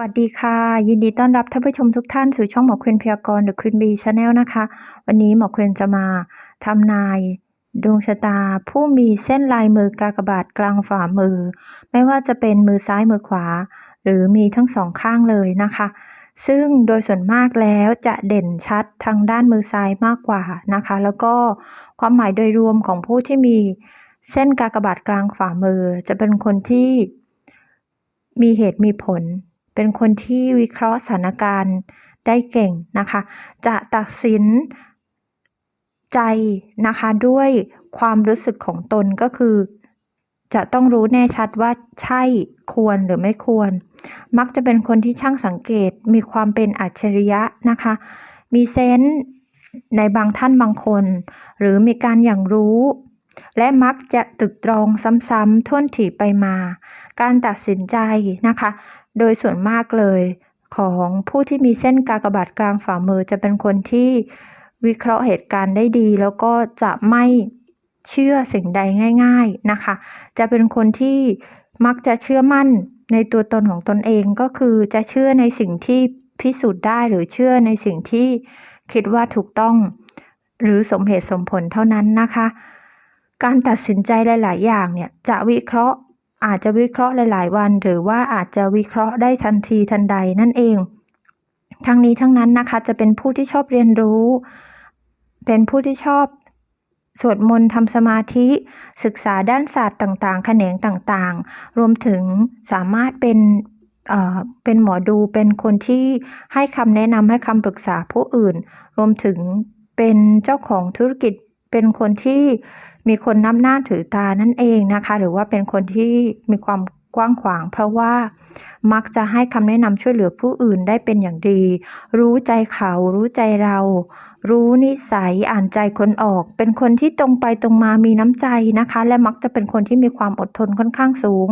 วัสดีค่ะ ยินดีต้อนรับท่านผู้ชมทุกท่านสู่ช่องหมอควีนพยากรณ์หรือควีนบีชาแนลนะคะ วันนี้หมอควีนจะมาทำนายดวงชะตา ผู้มีเส้นลายมือกากบาทกลางฝ่ามือ ไม่ว่าจะเป็นมือซ้ายมือขวา หรือมีทั้งสองข้างเลยนะคะ ซึ่งโดยส่วนมากแล้วจะเด่นชัดทางด้านมือซ้ายมากกว่านะคะ แล้วก็ความหมายโดยรวมของผู้ที่มีเส้นกากบาทกลางฝ่ามือ จะเป็นคนที่มีเหตุมีผล เป็นคนที่วิเคราะห์สถานการณ์ได้เก่งนะคะ จะตัดสินใจนะคะด้วยความรู้สึกของตนก็คือ จะต้องรู้แน่ชัดว่าใช่ควรหรือไม่ควร มักจะเป็นคนที่ช่างสังเกตมีความเป็นอัจฉริยะนะคะ มีเซนส์ในบางท่านบางคน หรือมีการอย่างรู้ และมักจะตึกตรองซ้ำๆท่วนถี่ไปมา การตัดสินใจนะคะ โดยส่วนมากเลย ของผู้ที่มีเส้นกากบาทกลางฝ่ามือจะเป็นคนที่วิเคราะห์เหตุการณ์ได้ดี แล้วก็จะไม่เชื่อสิ่งใดง่าย ๆนะคะ จะเป็นคนที่มักจะเชื่อมั่นในตัวตนของตนเองก็คือจะเชื่อในสิ่งที่พิสูจน์ได้หรือเชื่อในสิ่งที่คิดว่าถูกต้อง หรือสมเหตุสมผลเท่านั้นนะคะ การตัดสินใจหลาย ๆ อย่างเนี่ยจะวิเคราะห์ อาจจะวิเคราะห์หลาย ๆ วัน หรือว่าอาจจะวิเคราะห์ได้ทันทีทันใดนั่นเอง ทั้งนี้ทั้งนั้นนะคะจะเป็นผู้ที่ชอบเรียนรู้ เป็นผู้ที่ชอบสวดมนต์ทำสมาธิ ศึกษาด้านศาสตร์ต่างๆ แขนงต่างๆ รวมถึงสามารถเป็นเอ่อเป็นหมอดูเป็นคนที่ให้คำแนะนำให้คำปรึกษาผู้อื่น รวมถึงเป็นเจ้าของธุรกิจเป็นคนที่ มีคนนับหน้าถือตานั่นเองนะคะ หรือว่าเป็นคนที่มีความกว้างขวาง เพราะว่ามักจะให้คำแนะนำช่วยเหลือผู้อื่นได้เป็นอย่างดี รู้ใจเขา รู้ใจเรา รู้นิสัยอ่านใจคนออก เป็นคนที่ตรงไปตรงมามีน้ำใจนะคะ และมักจะเป็นคนที่มีความอดทนค่อนข้างสูง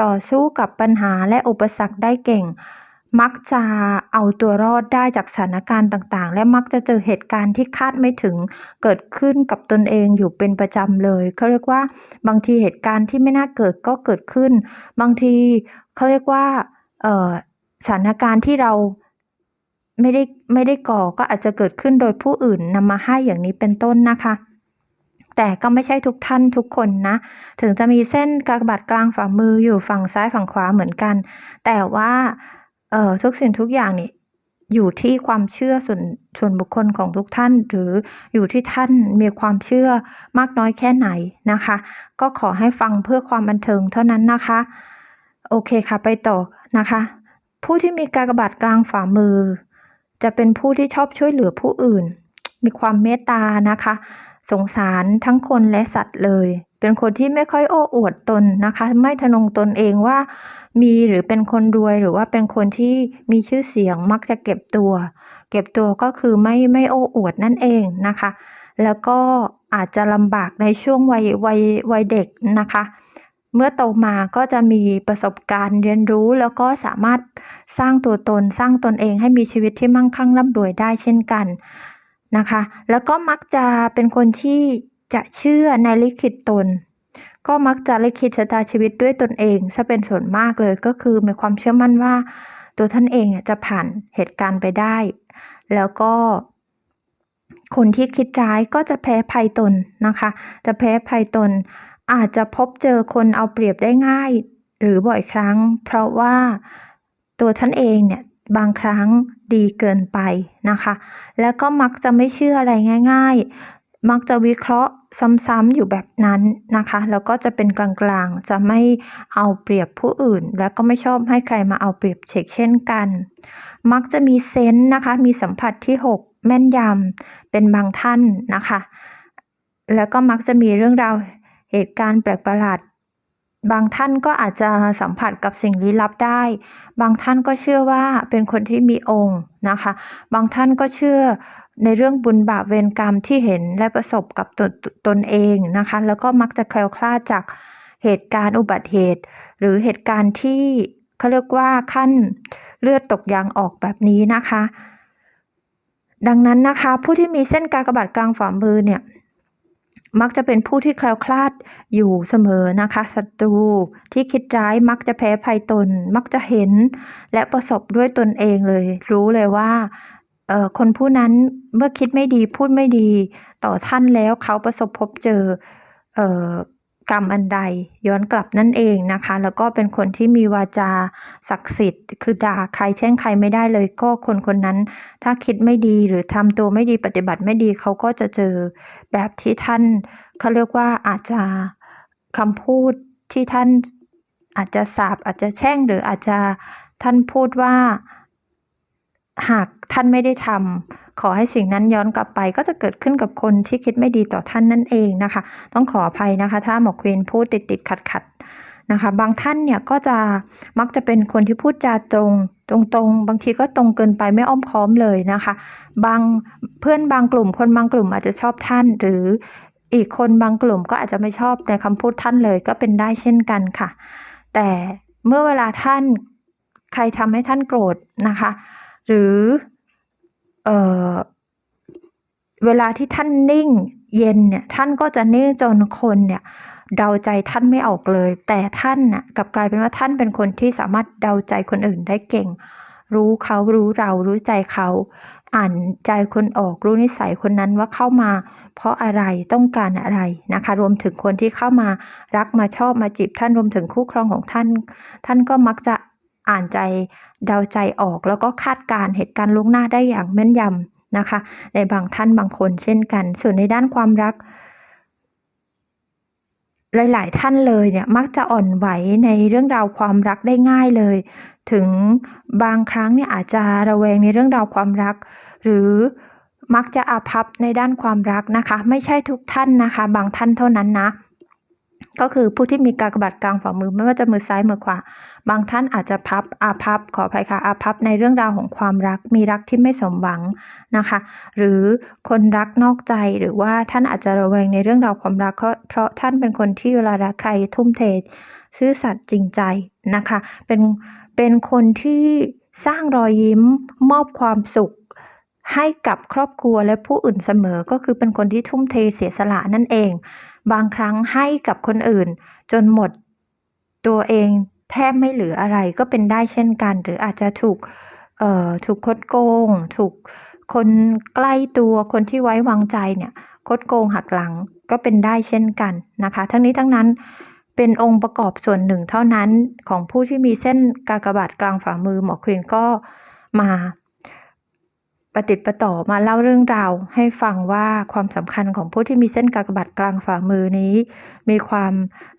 ต่อสู้กับปัญหาและอุปสรรคได้เก่ง มักจะเอาตัวรอดได้จากสถานการณ์ต่างๆ และมักจะเจอเหตุการณ์ที่คาดไม่ถึงเกิดขึ้นกับตนเองอยู่เป็นประจำเลยเขาเรียกว่า บางทีเหตุการณ์ที่ไม่น่าเกิดก็เกิดขึ้น บางทีเขาเรียกว่าสถานการณ์ที่เราไม่ได้ไม่ได้ก่อก็อาจจะเกิดขึ้นโดยผู้อื่นนำมาให้อย่างนี้เป็นต้นนะคะแต่ก็ไม่ใช่ทุกท่านทุกคนนะ ถึงจะมีเส้นกากบาทกลางฝ่ามืออยู่ฝั่งซ้ายฝั่งขวาเหมือนกัน แต่ว่า เอ่อทุกสิ่งทุกอย่างนี่อยู่ที่ความเชื่อส่วนส่วนบุคคลของทุกท่าน หรืออยู่ที่ท่านมีความเชื่อมากน้อยแค่ไหนนะคะ ก็ขอให้ฟังเพื่อความบันเทิงเท่านั้นนะคะ โอเคค่ะไปต่อนะคะ ผู้ที่มีกากบาทกลางฝ่ามือ จะเป็นผู้ที่ชอบช่วยเหลือผู้อื่น มีความเมตตานะคะ สงสารทั้งคนและสัตว์เลย เป็นคนที่ไม่ค่อยโอ้อวดตนนะคะ ไม่ทะนงตนเองว่ามีหรือเป็นคนรวยหรือว่าเป็นคนที่มีชื่อเสียงมักจะเก็บตัว เก็บตัวก็คือไม่ไม่โอ้อวดนั่นเองนะคะ แล้วก็อาจจะลำบากในช่วงวัยวัยวัยเด็กนะคะ เมื่อโตมาก็จะมีประสบการณ์เรียนรู้แล้วก็สามารถสร้างตัวตนสร้างตนเองให้มีชีวิตที่มั่งคั่งร่ำรวยได้เช่นกัน นะคะ แล้วก็มักจะเป็นคนที่จะเชื่อในลิขิตตน ก็มักจะลิขิตชะตาชีวิตด้วยตนเองซะเป็นส่วนมากเลยก็คือมีความเชื่อมั่นว่า ตัวท่านเองจะผ่านเหตุการณ์ไปได้ แล้วก็ คนที่คิดร้ายก็จะแพ้ภัยตนนะคะ จะแพ้ภัยตน อาจจะพบเจอคนเอาเปรียบได้ง่าย หรือบ่อยครั้ง เพราะว่าตัวท่านเองเนี่ย บางครั้งดีเกินไปนะคะ แล้วก็มักจะไม่เชื่ออะไรง่าย ๆ มักจะวิเคราะห์ซ้ำๆอยู่แบบนั้นนะคะ แล้วก็จะเป็นกลางๆ จะไม่เอาเปรียบผู้อื่น แล้วก็ไม่ชอบให้ใครมาเอาเปรียบเช็คเช่นกัน มักจะมีเซนส์นะคะ มีสัมผัสที่ 6 แม่นยำเป็นบางท่านนะคะ แล้วก็มักจะมีเรื่องราวเหตุการณ์แปลกประหลาด บางท่านก็อาจจะสัมผัสกับสิ่งลี้ลับได้ บางท่านก็เชื่อว่าเป็นคนที่มีองค์นะคะ บางท่านก็เชื่อในเรื่องบุญบาปเวรกรรมที่เห็นและประสบกับตนตนเองนะคะ แล้วก็มักจะแคล้วคลาดจากเหตุการณ์อุบัติเหตุ หรือเหตุการณ์ที่เขาเรียกว่าขั้นเลือดตกยางออกแบบนี้นะคะ ดังนั้นนะคะ ผู้ที่มีเส้นกากบาทกลางฝ่ามือเนี่ย มักจะเป็นผู้ที่แคล้วคลาดอยู่เสมอนะคะศัตรูที่คิดร้ายมักจะแพ้ภัยตน มักจะเห็น และประสบด้วยตนเองเลย รู้เลยว่าเออคนผู้นั้นเมื่อคิดไม่ดีพูดไม่ดี ต่อท่านแล้วเขาประสบพบเจอเออ กรรมอันใดย้อนกลับนั่นเองนะคะ แล้วก็เป็นคนที่มีวาจาศักดิ์สิทธิ์ คือด่าใครแช่งใครไม่ได้เลย ก็คนคนนั้น ถ้าคิดไม่ดีหรือทำตัวไม่ดีปฏิบัติไม่ดีเขาก็จะเจอแบบที่ท่านเขาเรียกว่าอาจจะคำพูดที่ท่านอาจจะสาบอาจจะแช่งหรืออาจจะท่านพูดว่า หากท่านไม่ได้ทำขอให้สิ่งนั้นย้อนกลับไป ก็จะเกิดขึ้นกับคนที่คิดไม่ดีต่อท่านนั่นเองนะคะ ต้องขออภัยนะคะ ถ้าหมอควีนพูดติดติดขัดขัดนะคะบางท่านเนี่ยก็จะมักจะเป็นคนที่พูดจาตรงตรงๆบางทีก็ตรงเกินไปไม่อ้อมค้อมเลยนะคะ บางเพื่อนบางกลุ่ม คนบางกลุ่มอาจจะชอบท่าน หรืออีกคนบางกลุ่มก็อาจจะไม่ชอบในคำพูดท่านเลยก็เป็นได้เช่นกันค่ะ แต่เมื่อเวลาท่านใครทำให้ท่านโกรธนะคะ หรือเออเวลาที่ท่านนิ่งเย็นเนี่ยท่านก็จะนิ่งจนคนเนี่ยเดาใจท่านไม่ออกเลย แต่ท่านน่ะกลับกลายเป็นว่าท่านเป็นคนที่สามารถเดาใจคนอื่นได้เก่ง รู้เขารู้เรารู้ใจเขา อ่านใจคนออกรู้นิสัยคนนั้นว่าเข้ามา เพราะอะไรต้องการอะไรนะคะ รวมถึงคนที่เข้ามารักมาชอบมาจีบท่านรวมถึงคู่ครองของท่าน ท่านก็มักจะ อ่านใจเดาใจออก แล้วก็คาดการเหตุการณ์ล่วงหน้าได้อย่างแม่นยำนะคะ ในบางท่านบางคนเช่นกัน ส่วนในด้านความรัก หลาย ๆ ท่านเลยเนี่ยมักจะอ่อนไหวในเรื่องราวความรักได้ง่ายเลย ถึงบางครั้งเนี่ยอาจจะระแวงในเรื่องราวความรัก หรือมักจะอาภัพในด้านความรักนะคะ ไม่ใช่ทุกท่านนะคะ บางท่านเท่านั้นนะ ก็คือผู้ที่มีกากบาทกลางฝ่ามือไม่ว่าจะมือซ้ายมือขวาบางท่านอาจจะพับอาภัพขออภัยค่ะอาภัพในเรื่องราวของความรัก มีรักที่ไม่สมหวังนะคะ หรือคนรักนอกใจหรือว่าท่านอาจจะระแวงในเรื่องราวความรักเพราะเพราะท่านเป็นคนที่เวลารักใครทุ่มเทซื่อสัตย์จริงใจนะคะ เป็นเป็นคนที่สร้างรอยยิ้มมอบความสุขให้กับครอบครัวและผู้อื่นเสมอ ก็คือเป็นคนที่ทุ่มเทเสียสละนั่นเอง บางครั้งให้กับคนอื่น จนหมด ตัวเองแทบไม่เหลืออะไรก็เป็นได้เช่นกัน หรืออาจจะถูกถูกคดโกง ถูกคนใกล้ตัวคนที่ไว้วางใจเนี่ยคดโกงหักหลังก็เป็นได้เช่นกันนะคะ ทั้งนี้ทั้งนั้นเป็นองค์ประกอบส่วนหนึ่งเท่านั้นของผู้ที่มีเส้นกากบาทกลางฝ่ามือหมอควีนก็มา ประติดประต่อมาเล่าเรื่องราวให้ฟังว่าความสำคัญของผู้ที่มีเส้นกากบาทกลางฝ่ามือนี้ มีความ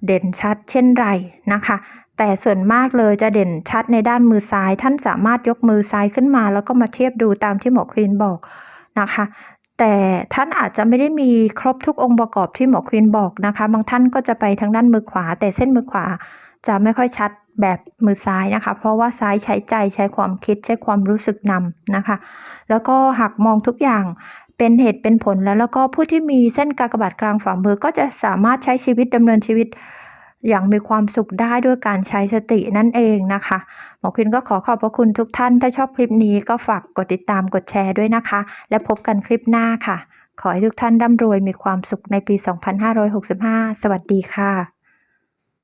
เด่นชัดเช่นไรนะคะ แต่ส่วนมากเลยจะเด่นชัดในด้านมือซ้าย ท่านสามารถยกมือซ้ายขึ้นมา แล้วก็มาเทียบดูตามที่หมอควีนบอกนะคะ แต่ท่านอาจจะไม่ได้มีครบทุกองค์ประกอบที่หมอควีนบอกนะคะ บางท่านก็จะไปทางด้านมือขวา แต่เส้นมือขวา จะไม่ค่อยชัดแบบมือซ้ายนะคะ เพราะว่าซ้ายใช้ใจใช้ความคิดใช้ความรู้สึกนำนะคะ แล้วก็หากมองทุกอย่างเป็นเหตุเป็นผลแล้วแล้วก็ผู้ที่มีเส้นกากบาทกลางฝ่ามือก็จะสามารถใช้ชีวิตดำเนินชีวิตอย่างมีความสุขได้ด้วยการใช้สตินั่นเองนะคะ หมอคินก็ขอขอบพระคุณทุกท่าน ถ้าชอบคลิปนี้ก็ฝากกดติดตามกดแชร์ด้วยนะคะ และพบกันคลิปหน้าค่ะ ขอให้ทุกท่านร่ำรวยมีความสุขในปี 2565 สวัสดีค่ะ